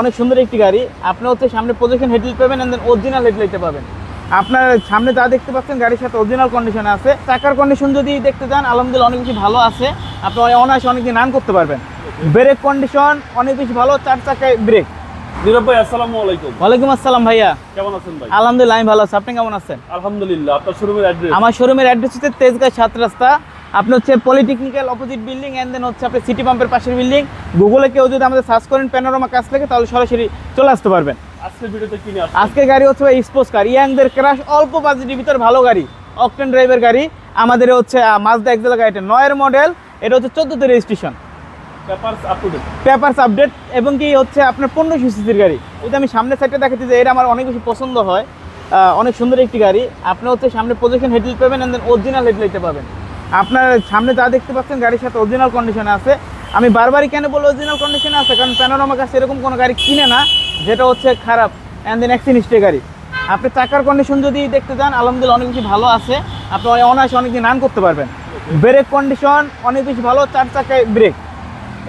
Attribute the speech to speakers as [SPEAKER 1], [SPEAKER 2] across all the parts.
[SPEAKER 1] অনেক সুন্দর একটি গাড়ি। আপনি হচ্ছে সামনে পজিশন হেডলাইট পাবেন এন্ড দেন অরিজিনাল হেডলাইটে পাবেন। আপনার সামনে যা দেখতে পাচ্ছেন গাড়ির সাথে অরিজিনাল কন্ডিশনে আছে। চাকার কন্ডিশন যদি দেখতে চান আলহামদুলিল্লাহ অনেক বেশি ভালো আছে। আপনি অনায়াসে অনেকদিন রান করতে পারবেন। ব্রেক কন্ডিশন অনেক বেশি ভালো চার চাকায় ব্রেক
[SPEAKER 2] নীরব ভাই আসসালামু আলাইকুম।
[SPEAKER 1] ওয়ালাইকুম আসসালাম ভাইয়া।
[SPEAKER 2] কেমন আছেন ভাই?
[SPEAKER 1] আলহামদুলিল্লাহ আমি ভালো আছি। আপনি কেমন আছেন?
[SPEAKER 2] আলহামদুলিল্লাহ আপনার শোরুমের অ্যাড্রেস
[SPEAKER 1] আমার শোরুমের অ্যাড্রেস হচ্ছে সাত রাস্তা। আপনি হচ্ছে polytechnical opposite building and then হচ্ছে আপনি সিটি পাম্পের পাশের বিল্ডিং গুগলে কেউ যদি আমাদের সার্চ করেন প্যানোরামা কাজ থেকে তাহলে সরাসরি চলে আসতে পারবেন।
[SPEAKER 2] আজকের ভিডিওতে কিনে
[SPEAKER 1] আজকের গাড়ি হচ্ছে স্পোর্টস কার ইয়াংদের ক্রাশ অল্প বাজেটের ভিতর ভালো গাড়ি। অকটেন ড্রাইভের গাড়ি। আমাদের হচ্ছে মাজদা এক্সেল গাড়িটা নয়ের মডেল এটা হচ্ছে চোদ্দোতে রেজিস্ট্রেশন
[SPEAKER 2] পেপারস
[SPEAKER 1] আপডেট এবং কি হচ্ছে আপনার পনেরোশো সিসির গাড়ি। এটা আমি সামনের সাইডে দেখাচ্ছি যে এটা আমার অনেক বেশি পছন্দ হয়। অনেক সুন্দর একটি গাড়ি। আপনি হচ্ছে সামনে পজিশন হেডলাইট পাবেন এন্ড দেন অরিজিনাল হেডলাইটে পাবেন। আপনার সামনে যা দেখতে পাচ্ছেন, গাড়ির সাথে অরিজিনাল কন্ডিশনে আছে। আমি বারবারই কেন বলব অরিজিনাল কন্ডিশনে আছে? কারণ প্যানোরামা কাছে এরকম কোনো গাড়ি কিনে না, যেটা হচ্ছে খারাপ। অ্যান্ড দেন অ্যাক্সিনিস্টে গাড়ি। আপনি চাকার কন্ডিশন যদি দেখতে চান, আলহামদুলিল্লাহ অনেক বেশি ভালো আছে। আপনি অনায়াসে অনেকদিন রান করতে পারবেন। ব্রেক কন্ডিশন অনেক বেশি ভালো, চার চাকায় ব্রেক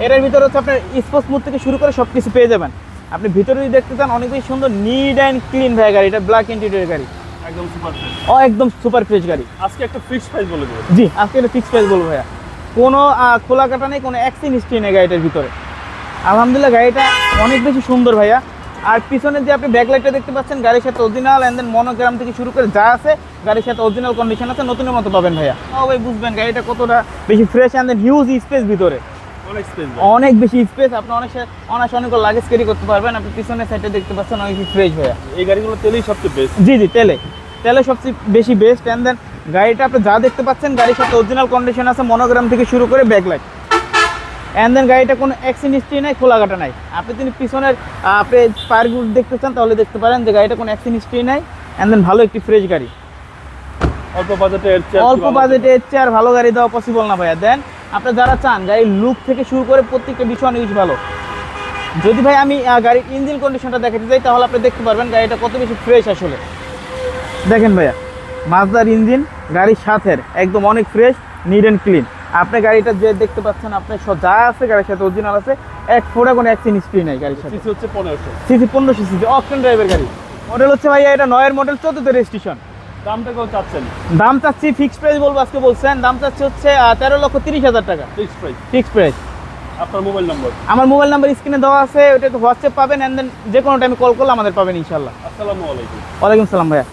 [SPEAKER 1] এটার ভিতরে হচ্ছে আপনার স্পোর্টস মুড থেকে শুরু করে সব কিছু পেয়ে যাবেন। আপনি ভিতরে যদি দেখতে চান, অনেক বেশি সুন্দর নিড অ্যান্ড ক্লিন ভাই গাড়ি। এটা ব্ল্যাক ইন্টেরিয়র গাড়ি।
[SPEAKER 2] একদম সুপার ফ্রেশ
[SPEAKER 1] ও একদম সুপার ফ্রেশ গাড়ি।
[SPEAKER 2] আজকে একটা ফিক্স প্রাইস বলে দেবো।
[SPEAKER 1] জি আজকে এটা ফিক্স প্রাইস বলব ভাইয়া। কোনো খোলা কাটা নেই কোনো অ্যাক্সিন হিস্ট্রি নেই গাড়িটার ভিতরে। আলহামদুলিল্লাহ গাড়িটা অনেক বেশি সুন্দর ভাইয়া। আর পিছনে যে আপনি ব্যাকলাইটটা দেখতে পাচ্ছেন গাড়ির সাথে অরিজিনাল অ্যান্ড দেন মনোগ্রাম থেকে শুরু করে যা আছে গাড়ির সাথে অরিজিনাল কন্ডিশন আছে নতুনের মতো পাবেন ভাইয়া। ও ভাই বুঝবেন গাড়িটা কতটা বেশি fresh and then huge space ভিতরে।
[SPEAKER 2] অনেক
[SPEAKER 1] বেশি স্পেস আপনি অনেক অনেক অনেক লাগেজ ক্যারি করতে পারবেন। আপনি পিছনের সাইডে দেখতে পাচ্ছেন অনেক ফ্রেশ ভাইয়া।
[SPEAKER 2] এই গাড়িগুলো তেলেই সবচেয়ে বেস্ট
[SPEAKER 1] জি জি তেলে। তেলে সবচেয়ে বেশি বেস্ট অ্যান্ড দেন গাড়িটা আপনি যা দেখতে পাচ্ছেন গাড়ির সাথে অরিজিনাল কন্ডিশন আছে মনোগ্রাম থেকে শুরু করে ব্যাকলাইট অ্যান্ড দেন গাড়িটা কোনো অ্যাক্সিডেন্ট হিস্ট্রি নাই খোলাঘাটা নাই। আপনি যদি পিছনের আপনি পায়ারগুলো দেখতে চান তাহলে দেখতে পারেন যে গাড়িটা কোনো অ্যাক্সিডেন্ট হিস্ট্রি নাই। অ্যান্ড দেন ভালো একটি ফ্রেশ গাড়ি।
[SPEAKER 2] অল্প বাজেটে
[SPEAKER 1] অল্প বাজেটে এর চেয়ে আর ভালো গাড়ি দেওয়া পসিবল না ভাইয়া। দেন আপনি যারা চান গাড়ির লুক থেকে শুরু করে প্রত্যেকটা বিষয় অনেক বেশি ভালো। যদি ভাই আমি গাড়ির ইঞ্জিন কন্ডিশনটা দেখাতে চাই তাহলে আপনি দেখতে পারবেন গাড়িটা কত বেশি ফ্রেশ আসলে। দেখেন ভাইয়া মাজদার ইঞ্জিন গাড়ির সাথের একদম অনেক ফ্রেশ নিট অ্যান্ড ক্লিন আপনি গাড়িটা যে দেখতে পাচ্ছেন আপনার সব যা আছে গাড়ির সাথে অরিজিনাল আছে এক ফোটা কোনো অ্যাক্সিডেন্ট হিস্ট্রি নাই গাড়ির সাথে।
[SPEAKER 2] সিসি হচ্ছে পনেরোশো।
[SPEAKER 1] সিসি পনেরোশো সিসি অপশন ড্রাইভের গাড়ি। মডেল হচ্ছে ভাইয়া এটা নয়ের মডেল চোদ্দতে রেজিস্ট্রেশন
[SPEAKER 2] দামটা কেউ চাচ্ছেন?
[SPEAKER 1] দাম চাচ্ছি ফিক্সড প্রাইস বলব আজকে বলছেন। দাম চাচ্ছি হচ্ছে তেরো লক্ষ তিরিশ হাজার টাকা।
[SPEAKER 2] ফিক্সড প্রাইস
[SPEAKER 1] ফিক্সড প্রাইস
[SPEAKER 2] আপনার মোবাইল নম্বর
[SPEAKER 1] আমার মোবাইল নাম্বার স্ক্রিনে দেওয়া আছে ওটা তো হোয়াটসঅ্যাপ পাবেন অ্যান্ড দেন যে কোনো টাইমে কল করলে আমাদের পাবেন ইনশাল্লাহ
[SPEAKER 2] আসসালামু আলাইকুম।
[SPEAKER 1] ওয়ালাইকুম সালাম ভাইয়া।